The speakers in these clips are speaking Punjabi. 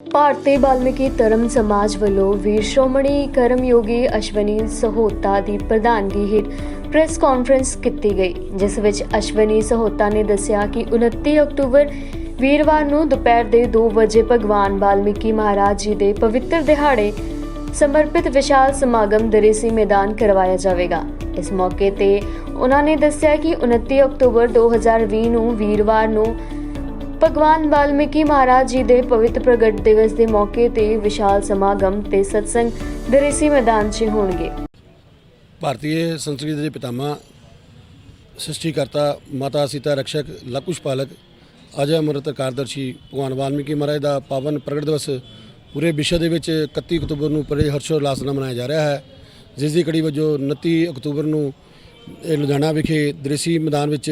ਭਾਰਤੀ ਬਾਲਮੀਕੀ ਧਰਮ ਸਮਾਜ ਵੱਲੋਂ ਵੀਰ ਸ਼੍ਰੋਮਣੀ ਕਰਮਯੋਗੀ ਅਸ਼ਵਨੀ ਸਹੋਤਾ ਦੀ ਪ੍ਰਧਾਨਗੀ ਹੇਠ ਪ੍ਰੈਸ ਕਾਨਫਰੰਸ ਕੀਤੀ ਗਈ, ਜਿਸ ਵਿੱਚ ਅਸ਼ਵਨੀ ਸਹੋਤਾ ਨੇ ਦੱਸਿਆ ਕਿ 29 ਅਕਤੂਬਰ ਵੀਰਵਾਰ ਨੂੰ ਦੁਪਹਿਰ ਦੇ 2 ਵਜੇ ਭਗਵਾਨ ਬਾਲਮੀਕੀ ਮਹਾਰਾਜ ਜੀ ਦੇ ਪਵਿੱਤਰ ਦਿਹਾੜੇ ਸਮਰਪਿਤ ਵਿਸ਼ਾਲ ਸਮਾਗਮ ਦਰੇਸੀ ਮੈਦਾਨ ਕਰਵਾਇਆ ਜਾਵੇਗਾ। ਇਸ ਮੌਕੇ ਤੇ ਉਹਨਾਂ ਨੇ ਦੱਸਿਆ ਕਿ 29 ਅਕਤੂਬਰ 2020 ਨੂੰ ਵੀਰਵਾਰ ਨੂੰ ਭਗਵਾਨ ਵਾਲਮੀਕੀ ਮਹਾਰਾਜ ਜੀ ਦੇ ਪਵਿੱਤਰ ਪ੍ਰਗਟ ਦਿਵਸ ਦੇ ਮੌਕੇ ਤੇ ਵਿਸ਼ਾਲ ਸਮਾਗਮ ਤੇ ਸਤਸੰਗ ਦਰੇਸੀ ਮੈਦਾਨ 'ਚ ਹੋਣਗੇ। ਭਾਰਤੀ ਸੰਸਕ੍ਰਿਤੀ ਦੇ ਪਿਤਾਮਾ ਸ੍ਰਿਸ਼ਟੀਕਰਤਾ ਮਾਤਾ ਸੀਤਾ ਰਕਸ਼ਕ, ਲਕੁਸ਼ ਪਾਲਕ ਅਜੇ ਅਮਰਤ ਕਾਰਦਰਸ਼ੀ, ਭਗਵਾਨ ਵਾਲਮੀਕੀ ਮਹਾਰਾਜ ਦਾ ਪਾਵਨ ਪ੍ਰਗਟ ਦਿਵਸ ਪੂਰੇ ਵਿਸ਼ਵ ਦੇ ਵਿੱਚ 31 ਅਕਤੂਬਰ ਨੂੰ ਬੜੇ ਹਰਸ਼ੋਲਾਸ ਨਾਲ ਮਨਾਇਆ ਜਾ ਰਿਹਾ ਹੈ। ਜਿਸ ਦੀ ਕੜੀ ਵਜੋਂ 29 ਅਕਤੂਬਰ ਨੂੰ ਲੁਧਿਆਣਾ ਵਿਖੇ ਦ੍ਰਿਸ਼ੀ ਮੈਦਾਨ ਵਿੱਚ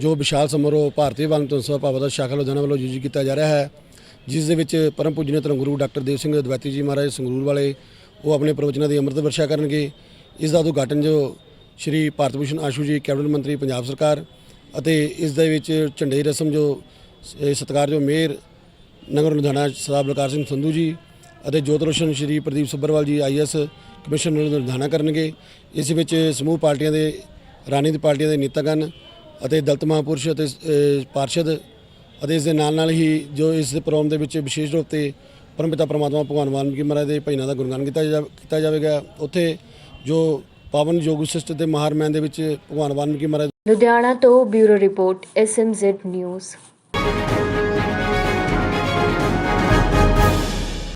ਜੋ ਵਿਸ਼ਾਲ ਸਮਾਰੋਹ ਭਾਰਤੀ ਵਾਲਮੀਕੀ ਸਭਾ ਭਾਵ ਦਾ ਸ਼ਾਖਾ ਲੁਧਿਆਣਾ ਵੱਲੋਂ ਆਯੋਜਿਤ ਕੀਤਾ ਜਾ ਰਿਹਾ ਹੈ, ਜਿਸ ਦੇ ਵਿੱਚ ਪਰਮ ਪੂਜਨੀय ਧਰਮ ਗੁਰੂ ਡਾਕਟਰ ਦੇਵ ਸਿੰਘ ਦਵੈਤੀ ਜੀ ਮਹਾਰਾਜ ਸੰਗਰੂਰ ਵਾਲੇ, ਉਹ ਆਪਣੇ ਪ੍ਰਵਚਨਾਂ ਦੀ ਅੰਮ੍ਰਿਤ ਵਰਸ਼ਾ ਕਰਨਗੇ। ਇਸ ਦਾ ਉਦਘਾਟਨ ਜੋ ਸ਼੍ਰੀ ਭਾਰਤ ਭੂਸ਼ਣ ਆਸ਼ੂ ਜੀ, ਕੈਬਨਿਟ ਮੰਤਰੀ ਪੰਜਾਬ ਸਰਕਾਰ ਅਤੇ ਇਸ ਦੇ ਵਿੱਚ ਝੰਡੇ ਰਸਮ ਜੋ ਸ- ਸਤਿਕਾਰ ਜੋ ਮੇਅਰ ਨਗਰ ਲੁਧਿਆਣਾ ਸਰਦਾਰ ਬਲਕਾਰ ਸਿੰਘ ਸੰਧੂ ਜੀ ਅਤੇ ਜੋਤ ਰੋਸ਼ਨ ਸ਼੍ਰੀ ਪ੍ਰਦੀਪ ਸੁੱਬਰਵਾਲ ਜੀ ਆਈਐਸ ਕਮਿਸ਼ਨਰ ਲੁਧਿਆਣਾ ਕਰਨਗੇ। ਇਸ ਵਿੱਚ ਸਮੂਹ ਪਾਰਟੀਆਂ ਦੇ, ਰਾਜਨੀਤਿਕ ਪਾਰਟੀਆਂ ਦੇ ਨੇਤਾਗਣ ਅਤੇ ਦਲਤ ਮਹਾਂਪੁਰਸ਼ ਅਤੇ ਪਾਰਸ਼ਦ ਅਤੇ ਇਸ ਦੇ ਨਾਲ ਨਾਲ ਹੀ ਜੋ ਇਸ ਪ੍ਰੋਗਰਾਮ ਦੇ ਵਿੱਚ ਵਿਸ਼ੇਸ਼ ਰੂਪ ਤੇ ਪਰਮਪਿਤਾ ਪ੍ਰਮਾਤਮਾ ਭਗਵਾਨ ਵਾਲਮੀਕੀ ਮਹਾਰਾਜ ਦੇ ਭਜਨਾਂ ਦਾ ਗੁਣਗਾਨ ਕੀਤਾ ਜਾ- ਕੀਤਾ ਜਾਵੇਗਾ। ਉੱਥੇ ਜੋ ਪਾਵਨ ਯੋਗ ਸਿਸਟ ਤੇ ਮਹਾਰਮੈਨ ਦੇ ਵਿੱਚ ਭਗਵਾਨ ਵਾਲਮੀਕੀ ਮਹਾਰਾਜ ਲੁਧਿਆਣਾ ਤੋਂ ਬਿਊਰੋ ਰਿਪੋਰਟ ਐਸਐਮਜ਼ੈਡ ਨਿਊਜ਼